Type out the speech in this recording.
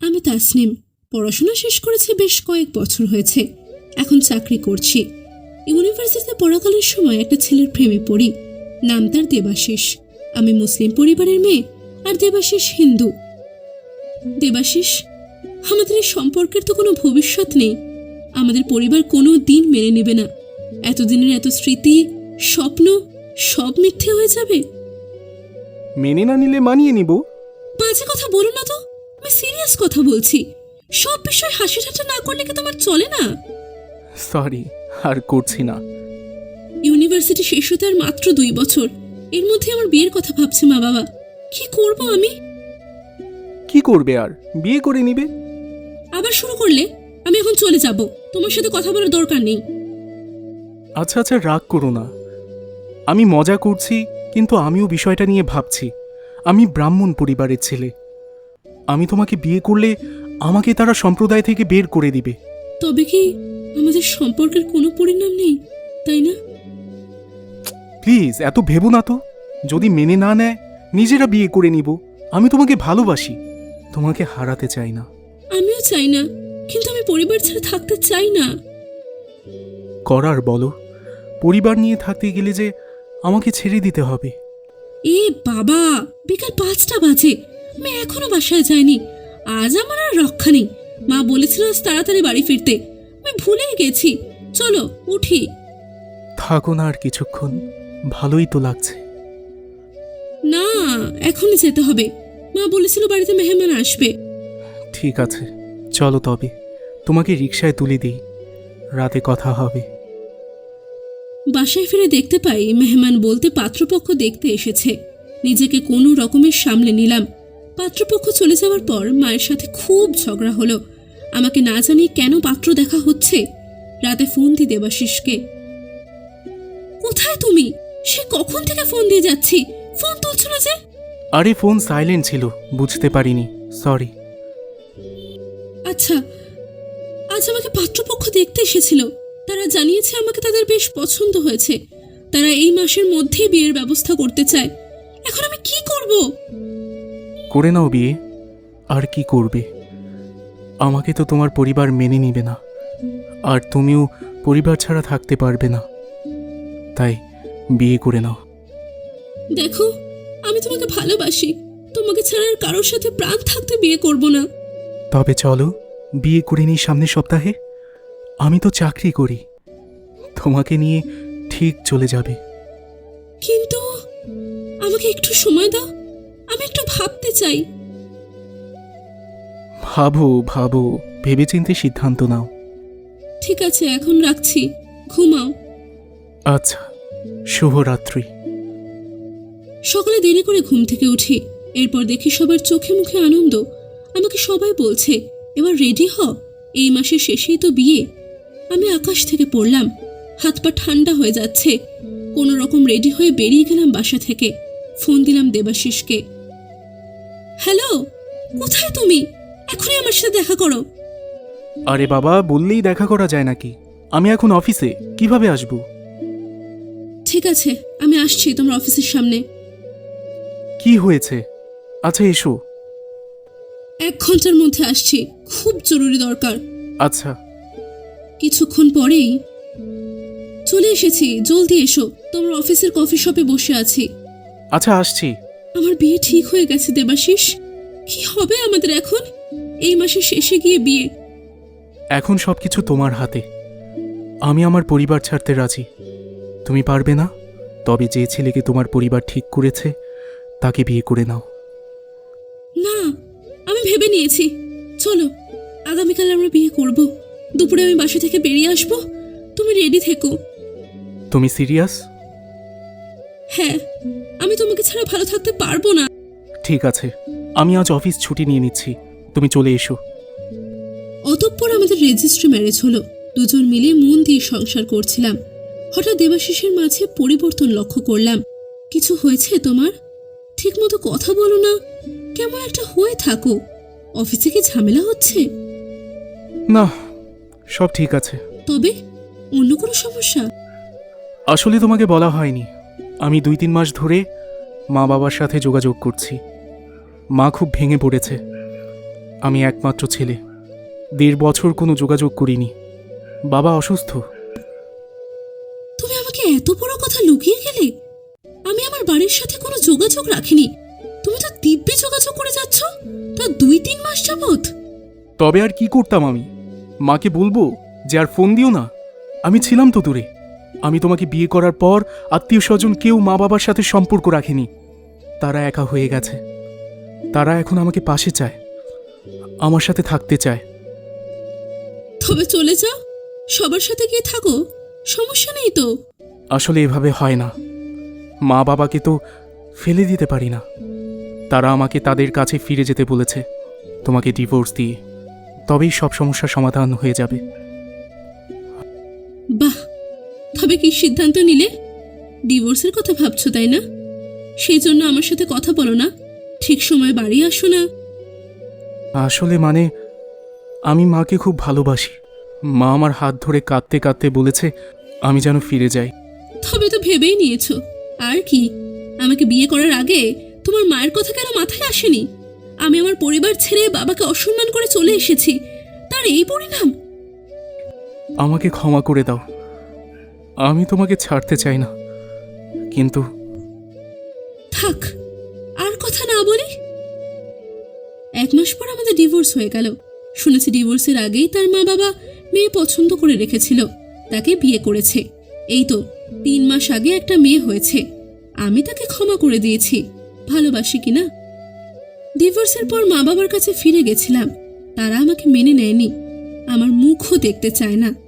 আমি তাসনিম। পড়াশোনা শেষ করেছি বেশ কয়েক বছর হয়েছে। এখন চাকরি করছি। ইউনিভার্সিটিতে পড়াকালীন সময় একটা ছেলের প্রেমে পড়ি। নাম তার দেবাশিস। আমি মুসলিম পরিবারের মেয়ে আর দেবাশিস হিন্দু। দেবাশিস আমাদের এই সম্পর্কের তো কোনো ভবিষ্যৎ নেই। আমাদের পরিবার কোনো দিন মেনে নেবে না। এতদিনের এত স্মৃতি স্বপ্ন সব মিথ্যে হয়ে যাবে। মেনে না নিলে মানিয়ে নিব। বাজে কথা বলো না তো। আমি সিরিয়াস কথা বলছি। সব বিষয় হাসি ঠাট্টা না করলে কি তোমার চলে না? সরি আর করছি না। ইউনিভার্সিটি শেষ হতে আর মাত্র দুই বছর। এর মধ্যে আমার বিয়ের কথা ভাবছে মা বাবা। কি করব আমি? কি করবে আর? বিয়ে করে নিবে? আবার শুরু করলে? আমি এখন চলে যাব। তোমার সাথে কথা বলার দরকার নেই। আচ্ছা আচ্ছা রাগ করো না। আমি মজা করছি কিন্তু আমিও বিষয়টা নিয়ে ভাবছি। আমি ব্রাহ্মণ পরিবারের ছেলে। আমি তোমাকে বিয়ে করলে আমাকে তারা সম্প্রদায় থেকে বের করে দিবে। তবে কি আমাদের সম্পর্কের কোনো পরিণাম নেই তাই না? প্লিজ এত ভেবো না তো। যদি মেনে না নেয় নিজেরা বিয়ে করে নিব। আমি তোমাকে ভালোবাসি। তোমাকে হারাতে চাই না। আমিও চাই না কিন্তু আমি পরিবার ছেড়ে থাকতে চাই না। করার বলো পরিবার নিয়ে থাকতে গেলে যে আমাকে ছেড়ে দিতে হবে। এ বাবা বিকাল পাঁচটা বাজে। আমি এখনও বাসায় যাইনি আজ আমার আর রক্ষা নেই। মা বলেছিল আজ তাড়াতাড়ি বাড়ি ফিরতে। আমি ভুলেই গেছি। চলো উঠি। থাকো না আর কিছুক্ষণ। ভালোই তো লাগছে। না এখনই যেতে হবে। মা বলেছিল বাড়িতে মেহমান আসবে। ঠিক আছে চলো তবে। তোমাকে রিক্সায় তুলে দিই। রাতে কথা হবে। বাসায় ফিরে দেখতে পাই মেহমান বলতে পাত্রপক্ষ দেখতে এসেছে। নিজেকে কোনো রকমের সামলে নিলাম। পাত্রপক্ষ চলে যাওয়ার পর মায়ের সাথে খুব ঝগড়া হলো। আমাকে না জানিয়ে কেন পাত্র দেখা হচ্ছে? রাতে ফোন দি দেবাশিসকে। কোথায় তুমি? সে কখন থেকে ফোন দিয়ে যাচ্ছি? ফোন তুলছো না যে। আরে ফোন সাইলেন্ট ছিল বুঝতে পারিনি সরি। আচ্ছা আজ আমাকে পাত্রপক্ষ দেখতে এসেছিল। তারা জানিয়েছে আমাকে তাদের বেশ পছন্দ হয়েছে। তারা এই মাসের মধ্যেই বিয়ের ব্যবস্থা করতে চায়। এখন আমি কি করব? করে নাও বিয়ে। আর কি করবে? আমাকে তো তোমার পরিবার মেনে নিবে না। আর তুমিও পরিবার ছাড়া থাকতে পারবে না। তাই বিয়ে করে নাও। দেখো আমি তোমাকে ভালোবাসি। তোমাকে ছাড়া আর কারোর সাথে প্রাণ থাকতে বিয়ে করব না। তবে চলো বিয়ে করে নিই সামনের সপ্তাহে। আমি তো চাকরি করি। তোমাকে নিয়ে ঠিক চলে যাবে। কিন্তু আমাকে একটু সময় দাও। আমি একটু ভাবতে চাই। ভাবো ভাবো ভেবেচিন্তে সিদ্ধান্ত নাও। ঠিক আছে এখন রাখছি। ঘুমাও। আচ্ছা শুভরাত্রি। সকালে দেরি করে ঘুম থেকে উঠি। এরপর দেখি সবার চোখে মুখে আনন্দ। আমাকে সবাই বলছে এবার রেডি হ? এই মাসের শেষেই তো বিয়ে। আমি আকাশ থেকে পড়লাম। হাত পা ঠান্ডা হয়ে যাচ্ছে। কোনো রকম রেডি হয়ে বেরিয়ে গেলাম বাসা থেকে। ফোন দিলাম দেবাশিসকে। হ্যালো কোথায় তুমি? এখনই আমার সাথে দেখা করো। আরে বাবা বললেই দেখা করা যায় নাকি? আমি এখন অফিসে কীভাবে আসব? ঠিক আছে আমি আসছি তোমার অফিসের সামনে। কি হয়েছে? আচ্ছা এসো। এক ঘণ্টার মধ্যে আসছি খুব জরুরি দরকার। আচ্ছা। কিছুক্ষণ পরেই চলে এসেছি জলদি এসো তোমার অফিসের কফি শপে বসে আছি। আচ্ছা আসছি। আমার বিয়ে ঠিক হয়ে গেছে দেবাশিস। কি হবে আমাদের এখন? এই মাসের শেষে গিয়ে বিয়ে। এখন সবকিছু তোমার হাতে। আমি আমার পরিবার ছাড়তে রাজি। তুমি পারবে না? তবে যে ছেলেকে তোমার পরিবার ঠিক করেছে তাকে বিয়ে করে নাও। না আমি ভেবে নিয়েছি। চলো আগামীকাল আমরা বিয়ে করব। দুপুরে আমি বাসা থেকে বেরিয়ে আসব। তুমি রেডি থেকো। তুমি সিরিয়াস? হ্যাঁ। আমি তোমাকে ছাড়া ভালো থাকতে পারব না। ঠিক আছে আমি আজ অফিস ছুটি নিয়ে নিচ্ছি তুমি চলে এসো। অতঃপর আমাদের রেজিস্ট্রি ম্যারেজ হলো। দুজন মিলে মন দিয়ে সংসার করছিলাম। হঠাৎ দেবাশিসের মাঝে পরিবর্তন লক্ষ্য করলাম। কিছু হয়েছে তোমার? ঠিকমতো কথা বলো না। কেমন একটা হয়ে থাকো। অফিসে কি ঝামেলা হচ্ছে? না সব ঠিক আছে। তবে অন্য কোনো সমস্যা? আসলে তোমাকে বলা হয়নি। আমি দুই তিন মাস ধরে মা বাবার সাথে যোগাযোগ করছি। মা খুব ভেঙে পড়েছে। আমি একমাত্র ছেলে। দেড় বছর কোনো যোগাযোগ করিনি। বাবা অসুস্থ। তুমি আমাকে এত বড় কথা লুকিয়ে গেলে? আমি আমার বাড়ির সাথে কোনো যোগাযোগ রাখিনি। তুমি তো দিব্যি যোগাযোগ করে যাচ্ছ তা দুই তিন মাস যাবত তবে আর কি করতাম আমি? মাকে বলব যে আর ফোন দিও না। আমি ছিলাম তো দূরে। আমি তোমাকে বিয়ে করার পর আত্মীয় স্বজন কেউ মা বাবার সাথে সম্পর্ক রাখেনি। তারা একা হয়ে গেছে। তারা এখন আমাকে পাশে চায়। আমার সাথে থাকতে চায়। তবে চলে যাও। সবার সাথে গিয়ে থাকো। সমস্যা নেই তো। আসলে এভাবে হয় না। মা বাবাকে তো ফেলে দিতে পারি না। তারা আমাকে তাদের কাছে ফিরে যেতে বলেছে। তোমাকে ডিভোর্স দিয়ে। তবেই সব সমস্যার সমাধান হয়ে যাবে। তবে কি সিদ্ধান্ত নিলে? ডিভোর্সের কথা ভাবছ তাই না? সেই জন্য আমার সাথে কথা বলো না। ঠিক সময় বাড়ি আসো না। আসলে মানে আমি মাকে খুব ভালোবাসি। মা আমার হাত ধরে কাঁদতে কাঁদতে বলেছে আমি যেন ফিরে যাই। তবে তো ভেবেই নিয়েছো। আর কি? আমাকে বিয়ে করার আগে তোমার মায়ের কথা কেন মাথায় আসেনি? আমি আমার পরিবার ছেড়ে বাবাকে অসম্মান করে চলে এসেছি। তার এই পরিণাম? আমাকে ক্ষমা করে দাও। আমি তোমাকে ছাড়তে চাই না। কিন্তু থাক, আর কথা না বলি। এক মাস পর আমাদের ডিভোর্স হয়ে গেল। শুনেছি ডিভোর্সের আগেই তার মা বাবা মেয়ে পছন্দ করে রেখেছিল। তাকে বিয়ে করেছে। এই তো তিন মাস আগে একটা মেয়ে হয়েছে। আমি তাকে ক্ষমা করে দিয়েছি। ভালোবাসি কিনা ডিভোর্সের পর মা বাবার কাছে ফিরে গেছিলাম। তারা আমাকে মেনে নেয়নি। আমার মুখও দেখতে চায় না।